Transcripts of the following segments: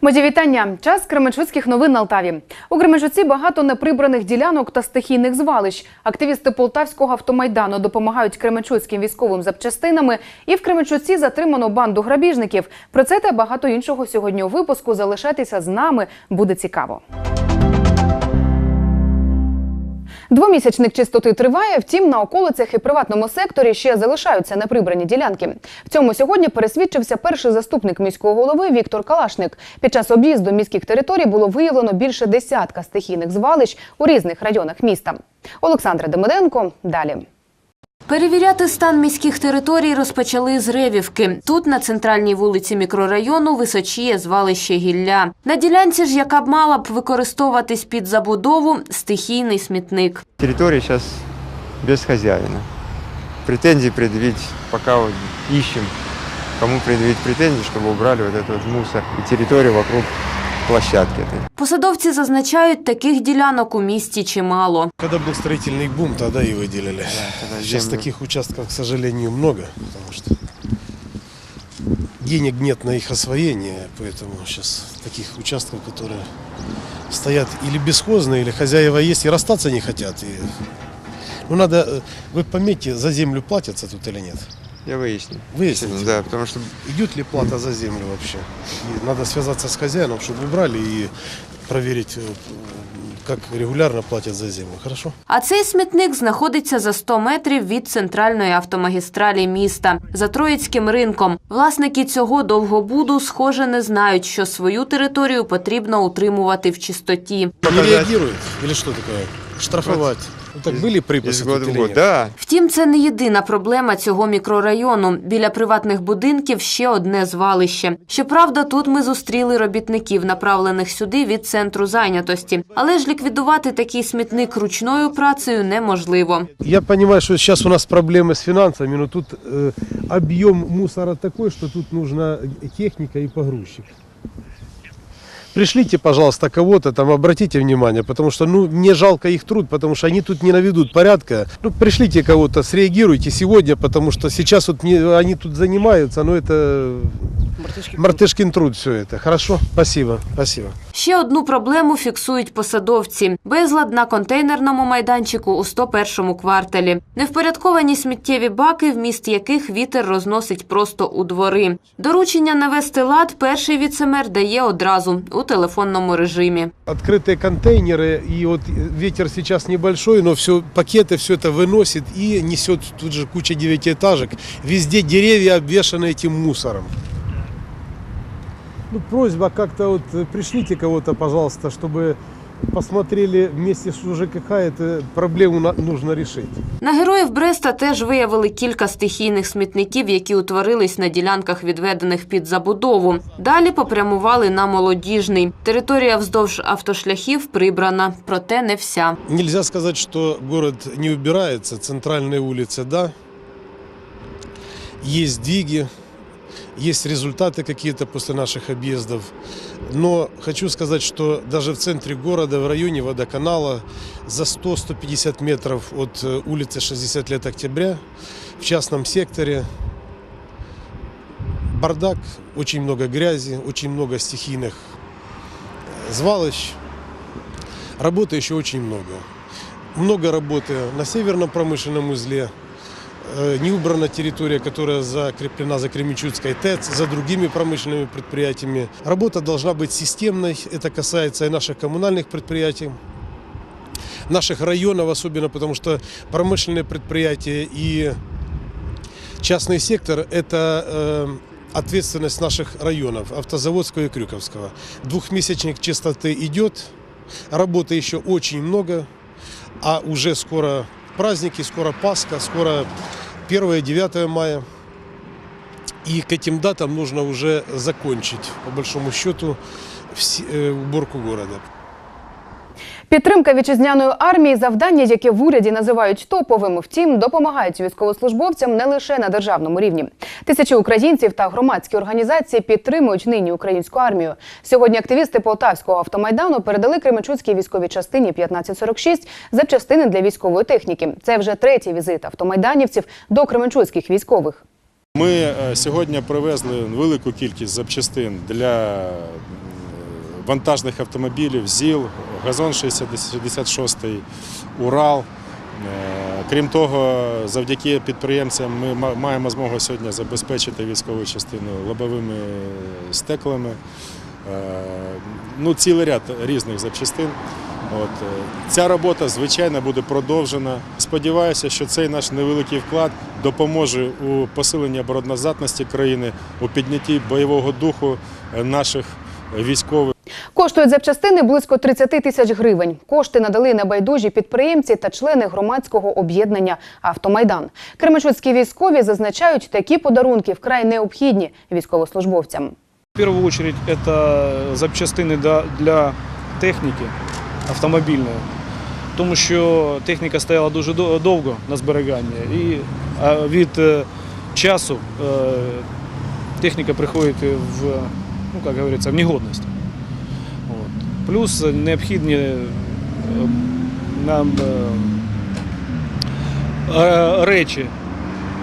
Мої вітання. Час Кременчуцьких новин на Алтаві. У Кременчуці багато неприбраних ділянок та стихійних звалищ. Активісти Полтавського автомайдану допомагають кременчуцьким військовим запчастинами. І в Кременчуці затримано банду грабіжників. Про це та багато іншого сьогодні у випуску. Залишайтеся з нами. Буде цікаво. Двомісячник чистоти триває, втім на околицях і приватному секторі ще залишаються неприбрані ділянки. В цьому сьогодні пересвідчився перший заступник міського голови Віктор Калашник. Під час об'їзду міських територій було виявлено більше десятка стихійних звалищ у різних районах міста. Олександра Демиденко далі. Перевіряти стан міських територій розпочали з Ревівки. Тут, на центральній вулиці мікрорайону, височіє звалище гілля. На ділянці ж, яка б мала б використовуватись під забудову, стихійний смітник. Территория сейчас без хозяина. Претензий предъявить, пока вот ищем, кому предъявить претензии, чтобы убрали вот этот вот мусор и территорию вокруг площадки этой. Посадовці зазначають, таких ділянок у місті чимало. Когда был строительный бум, тогда и выделили. тогда Сейчас землю. таких участков, к сожалению, много, потому что денег нет на их освоение, поэтому сейчас таких участков, которые стоят или бесхозные, или хозяева есть и расстаться не хотят. И... Ну надо, э, вы пометьте, за землю платятся тут или нет? Я выясню. Выясните. Да, потому что Идет ли плата за землю вообще? И надо связаться с хозяином, чтобы убрали и проверить, э, как регулярно платят за землю. Хорошо? А цей смітник знаходиться за 100 метрів від центральної автомагістралі міста за Троїцьким ринком. Власники цього довгобуду, схоже, не знають, що свою територію потрібно утримувати в чистоті. Не Показать. реагирует? Или что такое? Штрафовать? Ну, так были припасы из тут года в или год. нет? Да, Втім, це не єдина проблема цього мікрорайону. Біля приватних будинків ще одне звалище. Щоправда, тут ми зустріли робітників, направлених сюди від центру зайнятості. Але ж ліквідувати такий смітник ручною працею неможливо. Я понимаю, что сейчас у нас проблемы с финансами, но тут э, объем мусора такой, что тут нужна техника и погрузчик. Пришлите, пожалуйста, кого-то там, обратите внимание, потому что, ну, мне жалко их труд, потому что они тут не наведут порядка. Ну, пришлите кого-то, среагируйте сегодня, потому что сейчас вот не, они тут занимаются, но это мартышкин труд все это. Хорошо? Спасибо, спасибо. Ще одну проблему фіксують посадовці: безлад на контейнерному майданчику у 101-му кварталі, невпорядковані сміттєві баки, вміст яких вітер розносить просто у двори. Доручення навести лад перший віцемер дає одразу у телефонному режимі. открытые контейнеры, и вот ветер сейчас небольшой, но все, пакеты все это выносит и несет тут же куча девятиэтажек. Везде деревья обвешаны этим мусором. Ну, просьба как-то вот э, пришлите кого-то, пожалуйста, чтобы посмотрели вместе с ЖКХ, эту проблему на- нужно решить. На героїв Бреста теж виявили кілька стихійних смітників, які утворились на ділянках, відведених під забудову. Далі попрямували на молодіжний. Територія вздовж автошляхів прибрана, проте не вся. Нельзя сказать, что город не убирается. Центральные улицы, да. Есть сдвиги, Есть результаты какие-то после наших объездов. Но хочу сказать, что даже в центре города, в районе водоканала, за 100-150 метров от э, улицы 60 лет октября, в частном секторе, бардак, очень много грязи, очень много стихийных э, звалищ. Работы еще очень много. Много работы на северном промышленном узле. Э, Не убрана территория, которая закреплена за Кременчуцкой ТЭЦ, за другими промышленными предприятиями. Работа должна быть системной. Это касается и наших коммунальных предприятий, наших районов особенно, потому что промышленные предприятия и частный сектор – это э, ответственность наших районов, Автозаводского и Крюковского. Двухмесячник чистоты идет, работы еще очень много, а уже скоро праздники, скоро Пасха, скоро 1-9 мая. И к этим датам нужно уже закончить, по большому счету, э, уборку города. Підтримка вітчизняної армії завдання, яке в уряді називають топовим, втім допомагають військовослужбовцям не лише на державному рівні. Тисячі українців та громадські організації підтримують нині українську армію. Сьогодні активісти Полтавського автомайдану передали Кременчуцькій військовій частині 1546 запчастини для військової техніки. Це вже третій візит автомайданівців до кременчуцьких військових. Ми е, сьогодні привезли велику кількість запчастин для вантажних автомобілів, ЗІЛ, Газон 66, Урал. Е, Крім того, завдяки підприємцям ми маємо змогу сьогодні забезпечити військову частину лобовими стеклами. Е, Ну, цілий ряд різних запчастин. От. е, Ця робота, звичайно, буде продовжена. Сподіваюся, що цей наш невеликий вклад допоможе у посиленні обороноздатності країни, у піднятті бойового духу наших військових. Коштують запчастини близько 30 тисяч гривень. Кошти надали небайдужі підприємці та члени громадського об'єднання Автомайдан. Кременчуцькі військові зазначають, такі подарунки вкрай необхідні військовослужбовцям. В первую очередь это запчастини для, техніки автомобільної, тому що техніка стояла дуже до- довго на зберігання і від е, часу е, техніка приходить в, ну, як говориться, в негодність. Плюс необхідні е, нам е, е, речі.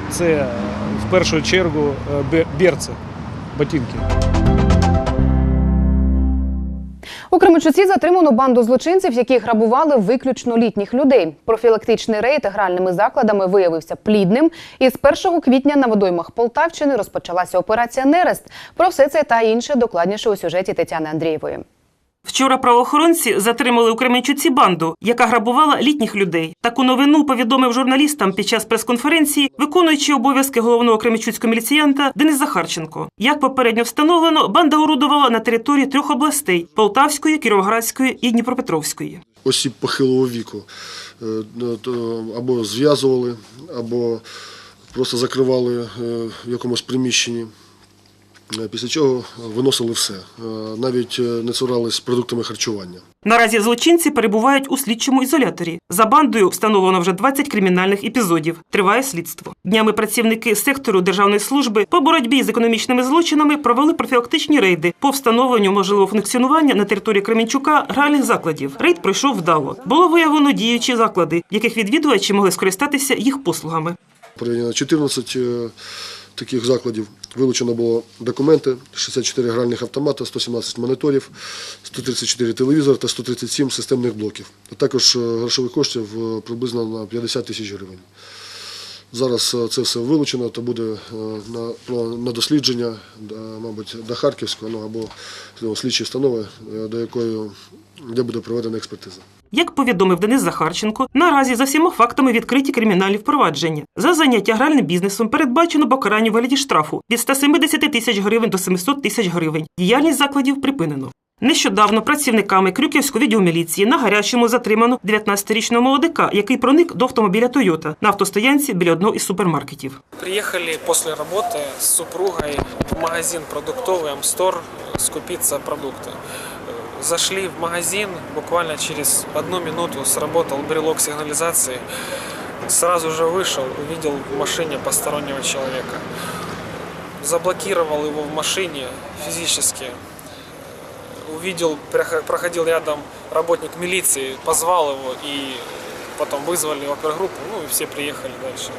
Це в першу чергу бе- берці, ботинки. У Кременчуці затримано банду злочинців, які грабували виключно літніх людей. Профілактичний рейд гральними закладами виявився плідним. І з 1 квітня на водоймах Полтавщини розпочалася операція Нерест. Про все це та інше докладніше у сюжеті Тетяни Андрієвої. Вчора правоохоронці затримали у Кременчуці банду, яка грабувала літніх людей. Таку новину повідомив журналістам під час прес-конференції, виконуючи обов'язки головного кременчуцького міліціянта Денис Захарченко. Як попередньо встановлено, банда орудувала на території трьох областей: Полтавської, Кіровоградської і Дніпропетровської. осіб похилого віку е, ну, або зв'язували, або просто закривали е, в якомусь приміщенні. Е, Після чого виносили все, Е, навіть е, не цурались продуктами харчування. Наразі злочинці перебувають у слідчому ізоляторі. За бандою встановлено вже 20 кримінальних епізодів. Триває слідство. Днями працівники сектору державної служби по боротьбі з економічними злочинами провели профілактичні рейди по встановленню можливого функціонування на території Кременчука гральних закладів. Рейд пройшов вдало. Було виявлено діючі заклади, в яких відвідувачі могли скористатися їх послугами. Проведено 14 е, таких закладів. Вилучено було документи, 64 гральних автомата, 117 моніторів, 134 телевізори та 137 системних блоків. А також е, грошових коштів е, приблизно на 50 тисяч гривень. Зараз е, це все вилучено, то буде е, на, дослідження, мабуть, до Харківського ну, або ну, слідчої установи, е, до якої де буде проведена експертиза. Як повідомив Денис Захарченко, наразі за всіма фактами відкриті кримінальні впровадження. За заняття гральним бізнесом передбачено покарання вигляді штрафу від 170 тисяч гривень до 700 тисяч гривень. Діяльність закладів припинено. Нещодавно працівниками Крюківського відділу міліції на гарячому затримано 19-річного молодика, який проник до автомобіля Тойота на автостоянці біля одного із супермаркетів. Приехали после работы с супругой в магазин продуктовый Амстор э, скупиться продукты. Э, Зашли в магазин, буквально через одну минуту сработал брелок сигнализации. Сразу же вышел, увидел в машине постороннего человека. Заблокировал его в машине физически. Увидел, прохо- проходил рядом работник милиции, позвал его и потом вызвали опергруппу, ну и все приехали дальше.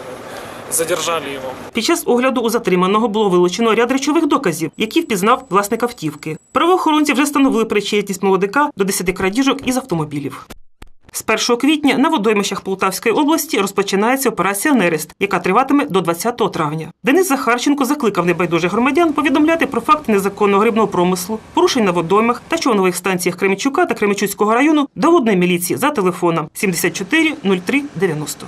Задержали його Під час огляду у затриманого було вилучено ряд речових доказів, які впізнав власник автівки. Правоохоронці вже встановили причетність молодика до 10 крадіжок із автомобілів. З 1 квітня на водоймищах Полтавської області розпочинається операція Нерест, яка триватиме до 20 травня. Денис Захарченко закликав небайдужих громадян повідомляти про факти незаконного грибного промислу, порушень на водоймах та човнових станціях Кремічука та Кремічуцького району до водної міліції за телефоном 74 03 90.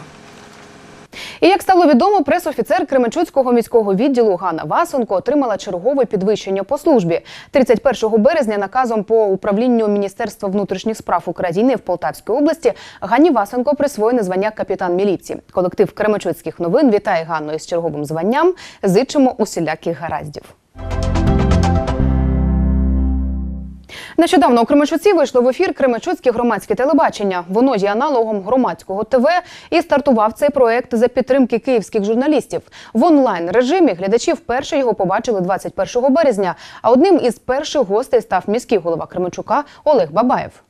І як стало відомо, пресофіцер Кременчуцького міського відділу Ганна Васенко отримала чергове підвищення по службі. 31 березня наказом по управлінню Міністерства внутрішніх справ України в Полтавській області Ганні Васенко присвоєне звання капітан міліції. Колектив Кременчуцьких новин вітає Ганну із черговим званням. Зичимо усіляких гараздів. Нещодавно у Кременчуці вийшло в ефір Кременчуцьке громадське телебачення. Воно є аналогом громадського ТВ і стартував цей проект за підтримки київських журналістів. В онлайн режимі глядачі вперше його побачили 21 березня. А одним із перших гостей став міський голова Кременчука Олег Бабаєв.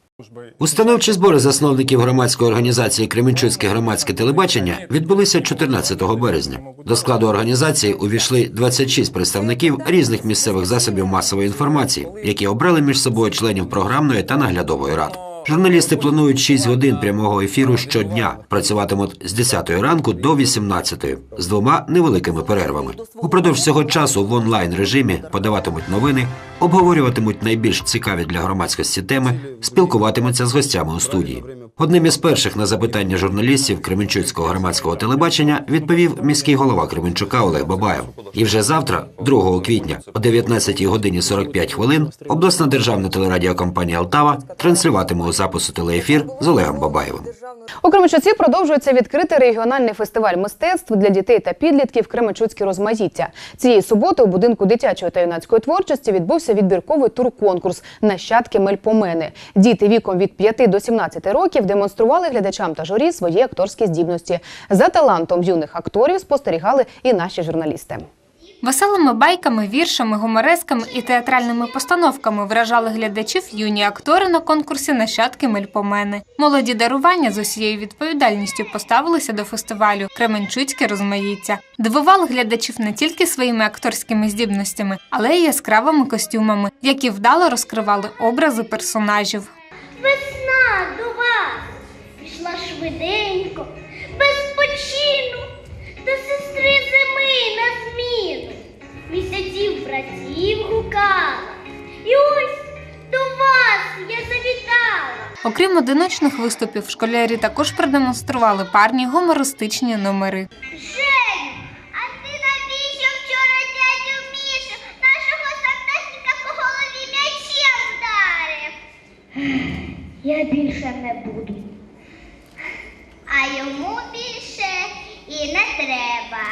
Установчі збори засновників громадської організації Кременчуцьке громадське телебачення відбулися 14 березня. До складу організації увійшли 26 представників різних місцевих засобів масової інформації, які обрали між собою членів програмної та наглядової рад. Журналісти планують 6 годин прямого ефіру щодня. Працюватимуть з 10 ранку до 18 з двома невеликими перервами. Упродовж цього часу в онлайн режимі подаватимуть новини, обговорюватимуть найбільш цікаві для громадськості теми, спілкуватимуться з гостями у студії. Одним із перших на запитання журналістів Кременчуцького громадського телебачення відповів міський голова Кременчука Олег Бабаєв. І вже завтра, 2 квітня, о 19 годині 45 хвилин, обласна державна телерадіокомпанія Алтава транслюватиме у запису телеефір з Олегом Бабаєвим. У Кременчуці продовжується відкритий регіональний фестиваль мистецтв для дітей та підлітків Кременчуцькі розмаїття. Цієї суботи у будинку дитячої та юнацької творчості відбувся відбірковий тур-конкурс Нащадки Мельпомени. Діти віком від 5 до 17 років демонстрували глядачам та журі свої акторські здібності. За талантом юних акторів спостерігали і наші журналісти. Веселими байками, віршами, гуморесками і театральними постановками вражали глядачів юні актори на конкурсі Нащадки Мельпомени. Молоді дарування з усією відповідальністю поставилися до фестивалю Кременчуцьке розмаїття. Дивували глядачів не тільки своїми акторськими здібностями, але й яскравими костюмами, які вдало розкривали образи персонажів. Весна до вас прийшла швиденько, без почину, до сестри зими на зміну. Місяців братів гукала, і ось до вас я завітала. Окрім одиночних виступів, школярі також продемонстрували парні гумористичні номери. Женю, а ти навіщо вчора дядю Мішу, нашого сантехніка по голові м'ячем вдарив? Я більше не буду. А йому більше і не треба.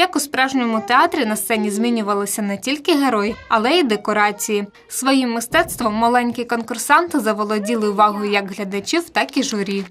Як у справжньому театрі на сцені змінювалися не тільки герої, але й декорації. Своїм мистецтвом маленькі конкурсанти заволоділи увагою як глядачів, так і журі.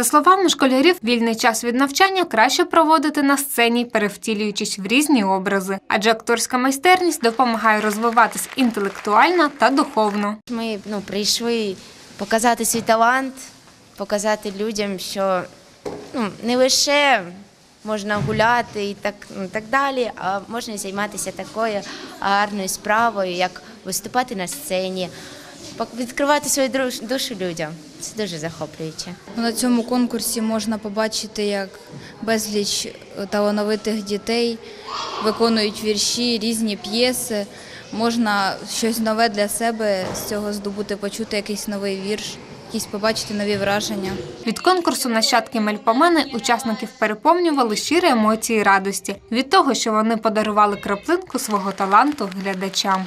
За словами школярів, вільний час від навчання краще проводити на сцені, перевтілюючись в різні образи, адже акторська майстерність допомагає розвиватись інтелектуально та духовно. Ми ну, прийшли показати свій талант, показати людям, що ну, не лише можна гуляти і так, ну, так далі, а можна займатися такою гарною справою, як виступати на сцені, відкривати свою душу людям. Це дуже захоплююче. На цьому конкурсі можна побачити, як безліч талановитих дітей виконують вірші, різні п'єси. Можна щось нове для себе з цього здобути, почути якийсь новий вірш, якісь побачити нові враження. Від конкурсу нащадки Мельпомени учасників переповнювали щирі емоції радості від того, що вони подарували краплинку свого таланту глядачам.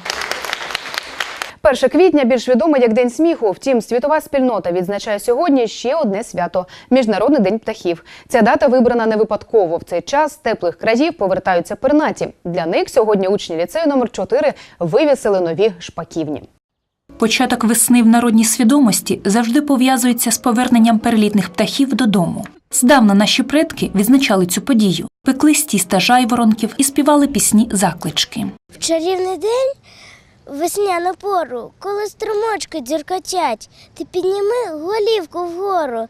1 квітня більш відомий як День сміху. Втім, світова спільнота відзначає сьогодні ще одне свято Міжнародний день птахів. Ця дата вибрана не випадково. В цей час з теплих країв повертаються пернаті. Для них сьогодні учні ліцею номер 4 вивісили нові шпаківні. Початок весни в народній свідомості завжди пов'язується з поверненням перелітних птахів додому. Здавна наші предки відзначали цю подію, пекли з тіста жайворонків і співали пісні заклички. В чарівний день, весняну пору, коли струмочки дзюркотять, ти підніми голівку вгору.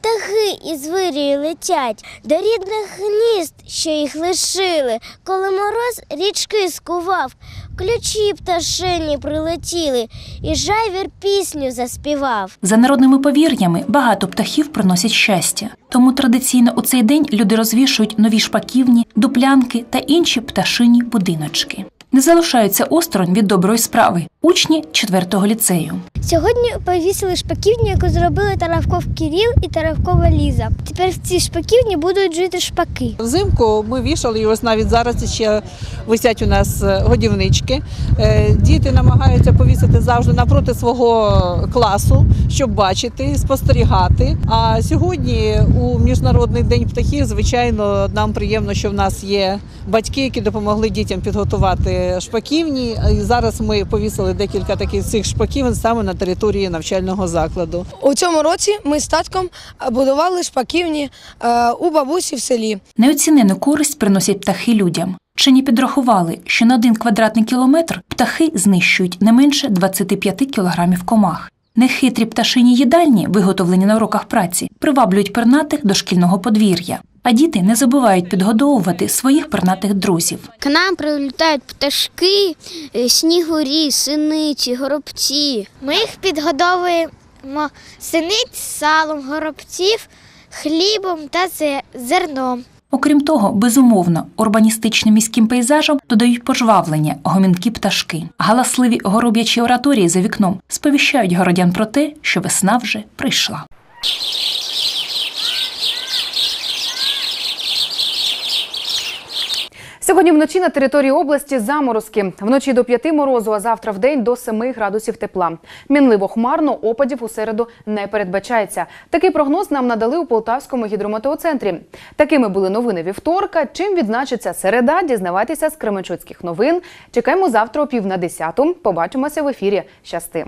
Птахи із вирію летять до рідних гнізд, що їх лишили, коли мороз річки скував, ключі пташині прилетіли, і жайвір пісню заспівав. За народними повір'ями багато птахів приносять щастя. Тому традиційно у цей день люди розвішують нові шпаківні, дуплянки та інші пташині будиночки. Не залишаються осторонь від доброї справи учні 4-го ліцею. Сьогодні повісили шпаківню, яку зробили Таравков Кіріл і Таравкова Ліза. Тепер в цій шпаківні будуть жити шпаки. Взимку ми вішали, і ось навіть зараз ще висять у нас е, годівнички. Е, Діти намагаються повісити завжди напроти свого класу, щоб бачити, спостерігати. А сьогодні, у Міжнародний день птахів, звичайно, нам приємно, що в нас є батьки, які допомогли дітям підготувати шпаківні. І зараз ми повісили декілька таких цих шпаківень саме на території навчального закладу. У цьому році ми з татком будували шпаківні е, у бабусі в селі. Неоцінену користь приносять птахи людям. Вчені підрахували, що на один квадратний кілометр птахи знищують не менше 25 кілограмів комах. Нехитрі пташині їдальні, виготовлені на уроках праці, приваблюють пернатих до шкільного подвір'я. А діти не забувають підгодовувати своїх пернатих друзів. К нам прилітають пташки, е, снігурі, синиці, горобці. Ми їх підгодовуємо синиць салом, горобців, хлібом та зерном. Окрім того, безумовно, урбаністичним міським пейзажам додають пожвавлення гомінкі пташки. Галасливі гороб'ячі ораторії за вікном сповіщають городян про те, що весна вже прийшла. Сьогодні вночі на території області заморозки. Вночі до 5 морозу, а завтра в день до 7 градусів тепла. Мінливо хмарно опадів у середу не передбачається. Такий прогноз нам надали у Полтавському гідрометеоцентрі. Такими були новини вівторка. Чим відзначиться середа? Дізнавайтеся з Кременчуцьких новин. Чекаємо завтра о пів на десяту. Побачимося в ефірі. Щасти.